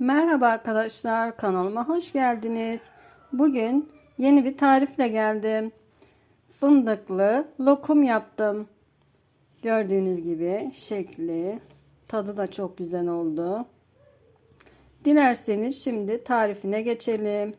Merhaba arkadaşlar kanalıma hoş geldiniz. Bugün yeni bir tarifle geldim. Fındıklı lokum yaptım. Gördüğünüz gibi şekli, tadı da çok güzel oldu. Dilerseniz şimdi tarifine geçelim.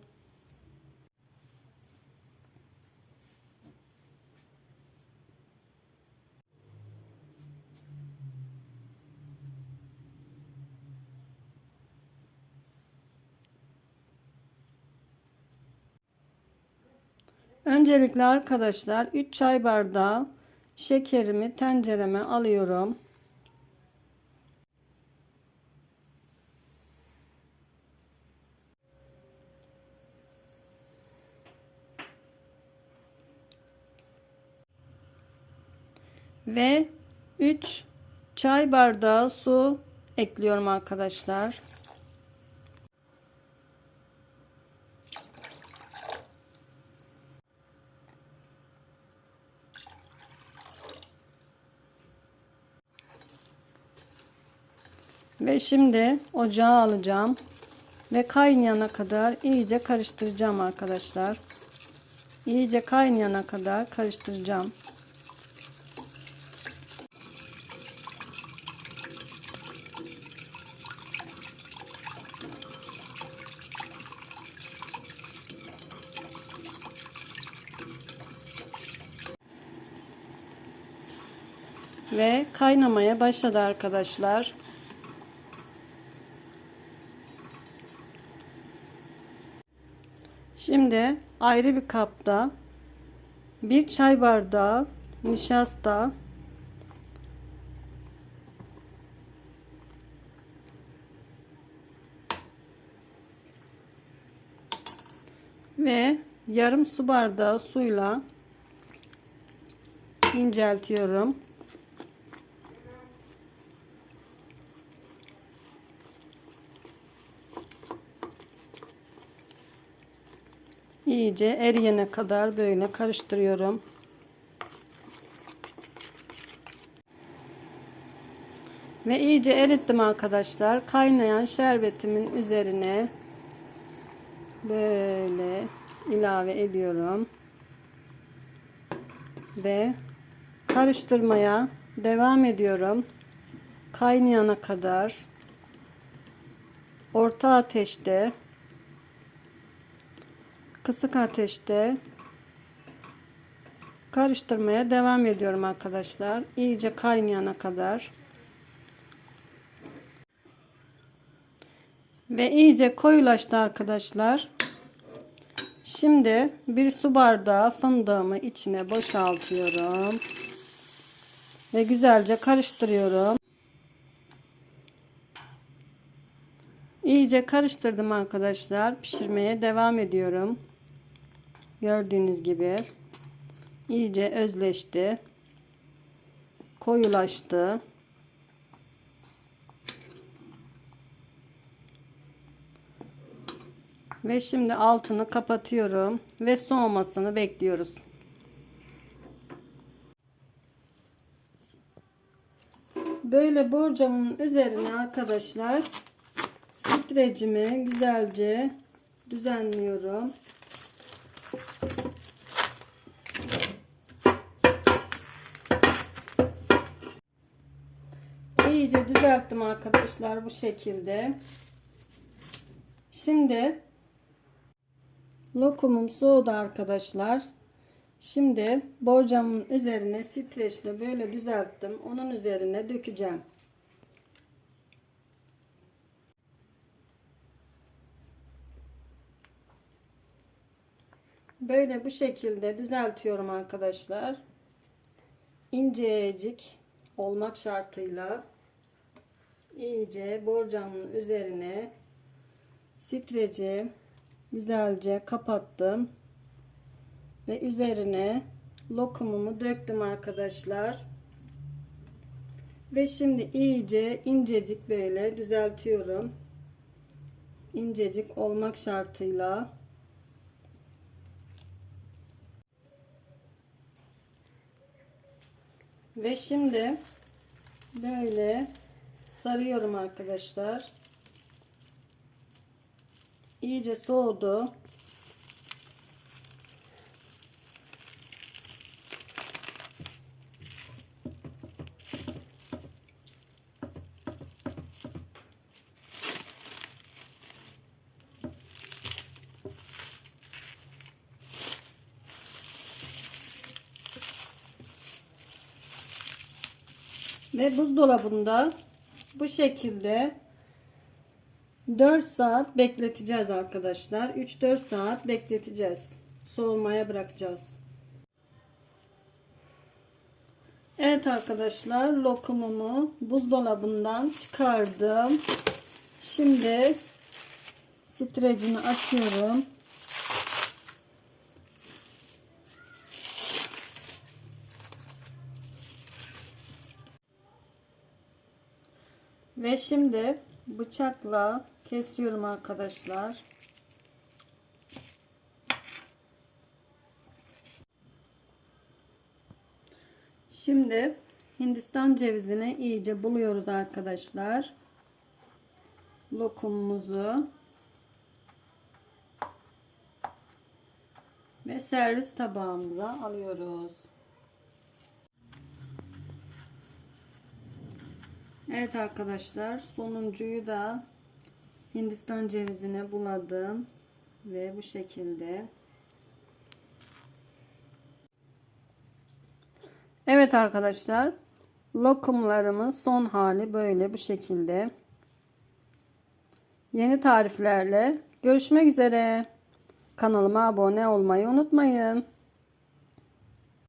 Öncelikle arkadaşlar 3 çay bardağı şekerimi tencereme alıyorum. Ve 3 çay bardağı su ekliyorum arkadaşlar. Ve şimdi ocağa alacağım. Ve kaynayana kadar iyice karıştıracağım arkadaşlar. İyice kaynayana kadar karıştıracağım. Ve kaynamaya başladı arkadaşlar. Şimdi ayrı bir kapta bir çay bardağı nişasta ve yarım su bardağı suyla inceltiyorum. İyice eriyene kadar böyle karıştırıyorum. Ve iyice erittim arkadaşlar. Kaynayan şerbetimin üzerine böyle ilave ediyorum. Ve karıştırmaya devam ediyorum. Kaynayana kadar orta ateşte kısık ateşte karıştırmaya devam ediyorum arkadaşlar. İyice kaynayana kadar. Ve iyice koyulaştı arkadaşlar. Şimdi bir su bardağı fındığımı içine boşaltıyorum. Ve güzelce karıştırıyorum. İyice karıştırdım arkadaşlar. Pişirmeye devam ediyorum. Gördüğünüz gibi iyice özleşti. Koyulaştı. Ve şimdi altını kapatıyorum ve soğumasını bekliyoruz. Böyle borcamın üzerine arkadaşlar streçimi güzelce düzenliyorum. İyice düzelttim arkadaşlar bu şekilde. Şimdi lokumum soğudu arkadaşlar. Şimdi borcamın üzerine streçle böyle düzelttim. Onun üzerine dökeceğim. Böyle bu şekilde düzeltiyorum arkadaşlar. İncecik olmak şartıyla iyice borcamın üzerine streci güzelce kapattım. Ve üzerine lokumumu döktüm arkadaşlar. Ve şimdi iyice incecik böyle düzeltiyorum. İncecik olmak şartıyla. Ve şimdi böyle sarıyorum arkadaşlar. iyice soğudu. Ve buzdolabında bu şekilde 4 saat bekleteceğiz arkadaşlar. 3-4 saat bekleteceğiz. Soğumaya bırakacağız. Evet arkadaşlar lokumumu buzdolabından çıkardım. Şimdi streçini açıyorum. Ve şimdi bıçakla kesiyorum arkadaşlar. Şimdi Hindistan cevizini iyice buluyoruz arkadaşlar. Lokumumuzu ve servis tabağımıza alıyoruz. Evet arkadaşlar sonuncuyu da Hindistan cevizine buladım ve bu şekilde. Evet arkadaşlar lokumlarımız son hali böyle bu şekilde. Yeni tariflerle görüşmek üzere. Kanalıma abone olmayı unutmayın